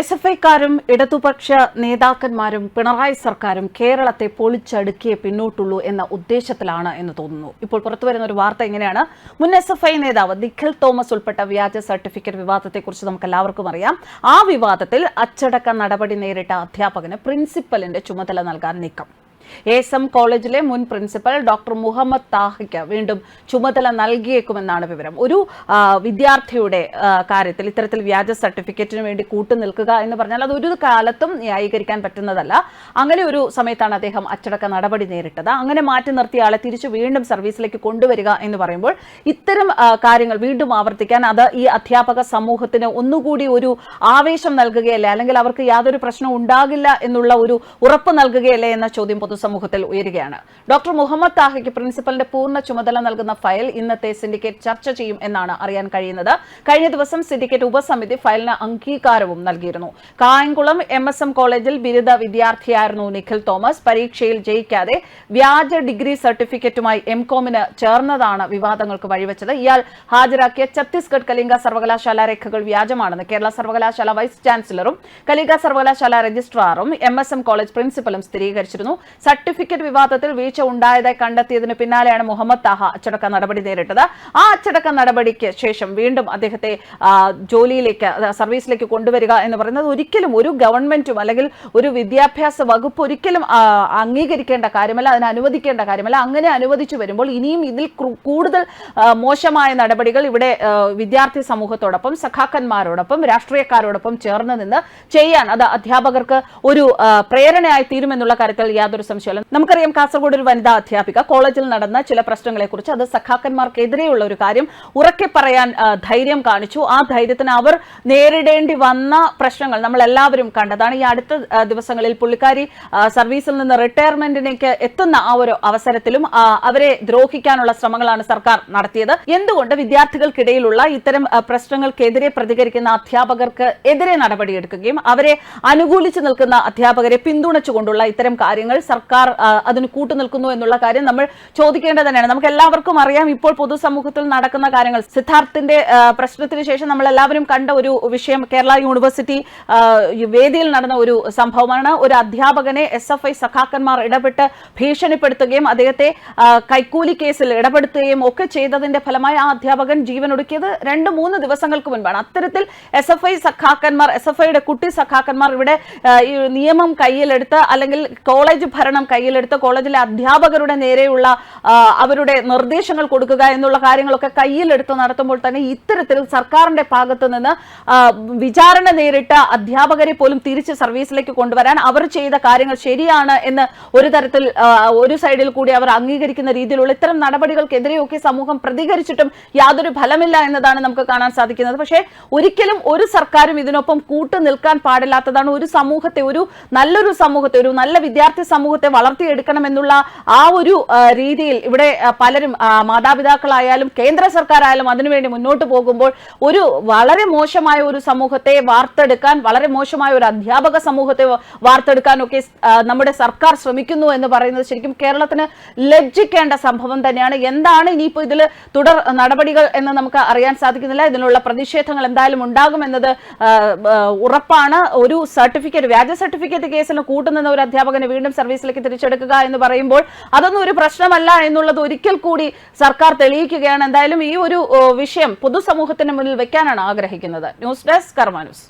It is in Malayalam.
എസ് എഫ് ഐക്കാരും ഇടതുപക്ഷ നേതാക്കന്മാരും പിണറായി സർക്കാരും കേരളത്തെ പൊളിച്ചടുക്കിയേ പിന്നോട്ടുള്ളൂ എന്ന ഉദ്ദേശത്തിലാണ് എന്ന് തോന്നുന്നു. ഇപ്പോൾ പുറത്തുവരുന്ന ഒരു വാർത്ത എങ്ങനെയാണ് മുൻ എസ് എഫ് ഐ നേതാവ് നിഖിൽ തോമസ് ഉൾപ്പെട്ട വ്യാജ സർട്ടിഫിക്കറ്റ് വിവാദത്തെക്കുറിച്ച് നമുക്ക് എല്ലാവർക്കും അറിയാം. ആ വിവാദത്തിൽ അച്ചടക്ക നടപടി നേരിട്ട അധ്യാപകന് പ്രിൻസിപ്പലിന്റെ ചുമതല നൽകാൻ നീക്കം. എസ് എം കോളേജിലെ മുൻ പ്രിൻസിപ്പൽ ഡോക്ടർ മുഹമ്മദ് താഹയ്ക്ക് വീണ്ടും ചുമതല നൽകിയേക്കുമെന്നാണ് വിവരം. ഒരു വിദ്യാർത്ഥിയുടെ കാര്യത്തിൽ ഇത്തരത്തിൽ വ്യാജ സർട്ടിഫിക്കറ്റിന് വേണ്ടി കൂട്ടുനിൽക്കുക എന്ന് പറഞ്ഞാൽ അത് ഒരു കാലത്തും ന്യായീകരിക്കാൻ പറ്റുന്നതല്ല. അങ്ങനെ ഒരു സമയത്താണ് അദ്ദേഹം അച്ചടക്ക നടപടി നേരിട്ടത്. അങ്ങനെ മാറ്റി നിർത്തിയ ആളെ തിരിച്ചു വീണ്ടും സർവീസിലേക്ക് കൊണ്ടുവരിക എന്ന് പറയുമ്പോൾ ഇത്തരം കാര്യങ്ങൾ വീണ്ടും ആവർത്തിക്കാൻ അത് ഈ അധ്യാപക സമൂഹത്തിന് ഒന്നുകൂടി ഒരു ആവേശം നൽകുകയല്ലേ? അല്ലെങ്കിൽ അവർക്ക് യാതൊരു പ്രശ്നവും ഉണ്ടാകില്ല എന്നുള്ള ഒരു ഉറപ്പ് നൽകുകയല്ലേ എന്ന ചോദ്യം പൊതുസമൂഹത്തിൽ ഉയരുകയാണ്. ഡോക്ടർ മുഹമ്മദ് താഹയ്ക്ക് പ്രിൻസിപ്പലിന്റെ പൂർണ ചുമതല നൽകുന്ന ഫയൽ ഇന്നത്തെ സിൻഡിക്കേറ്റ് ചർച്ച ചെയ്യും എന്നാണ് അറിയാൻ കഴിയുന്നത്. കഴിഞ്ഞ ദിവസം സിൻഡിക്കേറ്റ് ഉപസമിതി ഫയലിന് അംഗീകാരവും നൽകിയിരുന്നു. കായംകുളം എം എസ് എം കോളേജിൽ ബിരുദ വിദ്യാർത്ഥിയായിരുന്നു നിഖിൽ തോമസ്. പരീക്ഷയിൽ ജയിക്കാതെ വ്യാജ ഡിഗ്രി സർട്ടിഫിക്കറ്റുമായി എം കോമിന് ചേർന്നതാണ് വിവാദങ്ങൾക്ക് വഴിവെച്ചത്. ഇയാൾ ഹാജരാക്കിയ ഛത്തീസ്ഗഡ് കലിംഗ സർവകലാശാല രേഖകൾ വ്യാജമാണെന്ന് കേരള സർവകലാശാല വൈസ് ചാൻസലറും കലിംഗ സർവകലാശാല രജിസ്ട്രാറും എം കോളേജ് പ്രിൻസിപ്പലും സ്ഥിരീകരിച്ചിരുന്നു. സർട്ടിഫിക്കറ്റ് വിവാദത്തിൽ വീഴ്ച ഉണ്ടായതായി കണ്ടെത്തിയതിന് പിന്നാലെയാണ് മുഹമ്മദ് താഹ അച്ചടക്ക നടപടി നേരിട്ടത്. ആ അച്ചടക്ക നടപടിക്ക് ശേഷം വീണ്ടും അദ്ദേഹത്തെ ജോലിയിലേക്ക് സർവീസിലേക്ക് കൊണ്ടുവരിക എന്ന് പറയുന്നത് ഒരിക്കലും ഒരു ഗവൺമെന്റും അല്ലെങ്കിൽ ഒരു വിദ്യാഭ്യാസ വകുപ്പ് ഒരിക്കലും അംഗീകരിക്കേണ്ട കാര്യമല്ല അതിനെ അനുവദിക്കേണ്ട കാര്യമല്ല. അങ്ങനെ അനുവദിച്ചു വരുമ്പോൾ ഇനിയും ഇതിൽ കൂടുതൽ മോശമായ നടപടികൾ ഇവിടെ വിദ്യാർത്ഥി സമൂഹത്തോടൊപ്പം സഖാക്കന്മാരോടൊപ്പം രാഷ്ട്രീയക്കാരോടൊപ്പം ചേർന്ന് നിന്ന് ചെയ്യാൻ അത് അധ്യാപകർക്ക് ഒരു പ്രേരണയായി തീരുമെന്നുള്ള കാര്യത്തിൽ യാതൊരു സംശയമില്ല നമുക്കറിയാം കാസർഗോഡ് ഒരു വനിതാ അധ്യാപിക. കോളേജിൽ നടന്ന ചില പ്രശ്നങ്ങളെ കുറിച്ച് അത് സഖാക്കന്മാർക്കെതിരെയുള്ള ഒരു കാര്യം ഉറക്കെ പറയാൻ ധൈര്യം കാണിച്ചു. ആ ധൈര്യത്തിന് അവർ നേരിടേണ്ടി വന്ന പ്രശ്നങ്ങൾ നമ്മൾ എല്ലാവരും കണ്ടതാണ്. ഈ അടുത്ത ദിവസങ്ങളിൽ പുള്ളിക്കാരി സർവീസിൽ നിന്ന് റിട്ടയർമെന്റിലേക്ക് എത്തുന്ന ആ ഒരു അവസരത്തിലും അവരെ ദ്രോഹിക്കാനുള്ള ശ്രമങ്ങളാണ് സർക്കാർ നടത്തിയത്. എന്തുകൊണ്ട് വിദ്യാർത്ഥികൾക്കിടയിലുള്ള ഇത്തരം പ്രശ്നങ്ങൾക്കെതിരെ പ്രതികരിക്കുന്ന അധ്യാപകർക്ക് എതിരെ നടപടിയെടുക്കുകയും അവരെ അനുകൂലിച്ചു നിൽക്കുന്ന അധ്യാപകരെ പിന്തുണച്ചുകൊണ്ടുള്ള ഇത്തരം കാര്യങ്ങൾ സർക്കാർ ആ, അതിന് കൂട്ടുനിൽക്കുന്നു എന്നുള്ള കാര്യം നമ്മൾ ചോദിക്കേണ്ടത് തന്നെയാണ്. നമുക്ക് എല്ലാവർക്കും അറിയാം ഇപ്പോൾ പൊതുസമൂഹത്തിൽ നടക്കുന്ന കാര്യങ്ങൾ. സിദ്ധാർത്ഥിന്റെ പ്രശ്നത്തിന് ശേഷം നമ്മൾ എല്ലാവരും കണ്ട ഒരു വിഷയം കേരള യൂണിവേഴ്സിറ്റി വേദിയിൽ നടന്ന ഒരു സംഭവമാണ്. ഒരു അധ്യാപകനെ എസ് എഫ് ഐ സഖാക്കന്മാർ ഇടപെട്ട് ഭീഷണിപ്പെടുത്തുകയും അദ്ദേഹത്തെ കൈക്കൂലി കേസിൽ ഇടപെടുത്തുകയും ഒക്കെ ചെയ്തതിന്റെ ഫലമായി ആ അധ്യാപകൻ ജീവനൊടുക്കിയത് രണ്ട് മൂന്ന് ദിവസങ്ങൾക്ക് മുൻപാണ്. അത്തരത്തിൽ എസ് എഫ് ഐ സഖാക്കന്മാർ എസ് എഫ് ഐയുടെ കുട്ടി സഖാക്കന്മാർ ഇവിടെ നിയമം കയ്യിലെടുത്ത് അല്ലെങ്കിൽ കോളേജ് ഭരണം കയ്യിലെടുത്ത് കോളേജിലെ അധ്യാപകരുടെ നേരെയുള്ള അവരുടെ നിർദ്ദേശങ്ങൾ കൊടുക്കുക എന്നുള്ള കാര്യങ്ങളൊക്കെ കയ്യിലെടുത്ത് നടത്തുമ്പോൾ തന്നെ ഇത്തരത്തിൽ സർക്കാരിന്റെ ഭാഗത്ത് നിന്ന് വിചാരണ നേരിട്ട അധ്യാപകരെ പോലും തിരിച്ച് സർവീസിലേക്ക് കൊണ്ടുവരാൻ അവർ ചെയ്ത കാര്യങ്ങൾ ശരിയാണ് എന്ന് ഒരു തരത്തിൽ ഒരു സൈഡിൽ കൂടി അവർ അംഗീകരിക്കുന്ന രീതിയിലുള്ള ഇത്തരം നടപടികൾക്കെതിരെയൊക്കെ സമൂഹം പ്രതികരിച്ചിട്ടും യാതൊരു ഫലമില്ല എന്നതാണ് നമുക്ക് കാണാൻ സാധിക്കുന്നത്. പക്ഷേ ഒരിക്കലും ഒരു സർക്കാരും ഇതിനൊപ്പം കൂട്ടു നിൽക്കാൻ പാടില്ലാത്തതാണ് ഒരു സമൂഹത്തെ ഒരു നല്ലൊരു സമൂഹത്തെ ഒരു നല്ല വിദ്യാർത്ഥി സമൂഹത്തെ വളർത്തിയെടുക്കണം എന്നുള്ള ആ ഒരു രീതിയിൽ ഇവിടെ പലരും മാതാപിതാക്കളായാലും കേന്ദ്ര സർക്കാരായാലും അതിനുവേണ്ടി മുന്നോട്ട് പോകുമ്പോൾ ഒരു വളരെ മോശമായ ഒരു സമൂഹത്തെ വാർത്തെടുക്കാൻ വളരെ മോശമായ ഒരു അധ്യാപക സമൂഹത്തെ വാർത്തെടുക്കാനൊക്കെ നമ്മുടെ സർക്കാർ ശ്രമിക്കുന്നു എന്ന് പറയുന്നത് ശരിക്കും കേരളത്തിന് ലജ്ജിക്കേണ്ട സംഭവം തന്നെയാണ്. എന്താണ് ഇനിയിപ്പോൾ ഇതിൽ തുടർ നടപടികൾ എന്ന് നമുക്ക് അറിയാൻ സാധിക്കുന്നില്ല. ഇതിനുള്ള പ്രതിഷേധങ്ങൾ എന്തായാലും ഉണ്ടാകുമെന്നത് ഉറപ്പാണ്. ഒരു സർട്ടിഫിക്കറ്റ് വ്യാജ സർട്ടിഫിക്കറ്റ് കേസിന് കൂട്ടുന്ന ഒരു അധ്യാപകന് വീണ്ടും സർവീസിലേക്ക് തിരിച്ചെടുക്കുക എന്ന് പറയുമ്പോൾ അതൊന്നും ഒരു പ്രശ്നമല്ല എന്നുള്ളത് ഒരിക്കൽ കൂടി സർക്കാർ തെളിയിക്കുകയാണ്. എന്തായാലും ഈ ഒരു വിഷയം പൊതുസമൂഹത്തിന് മുന്നിൽ വെക്കാനാണ് ആഗ്രഹിക്കുന്നത്. News desk Karma news.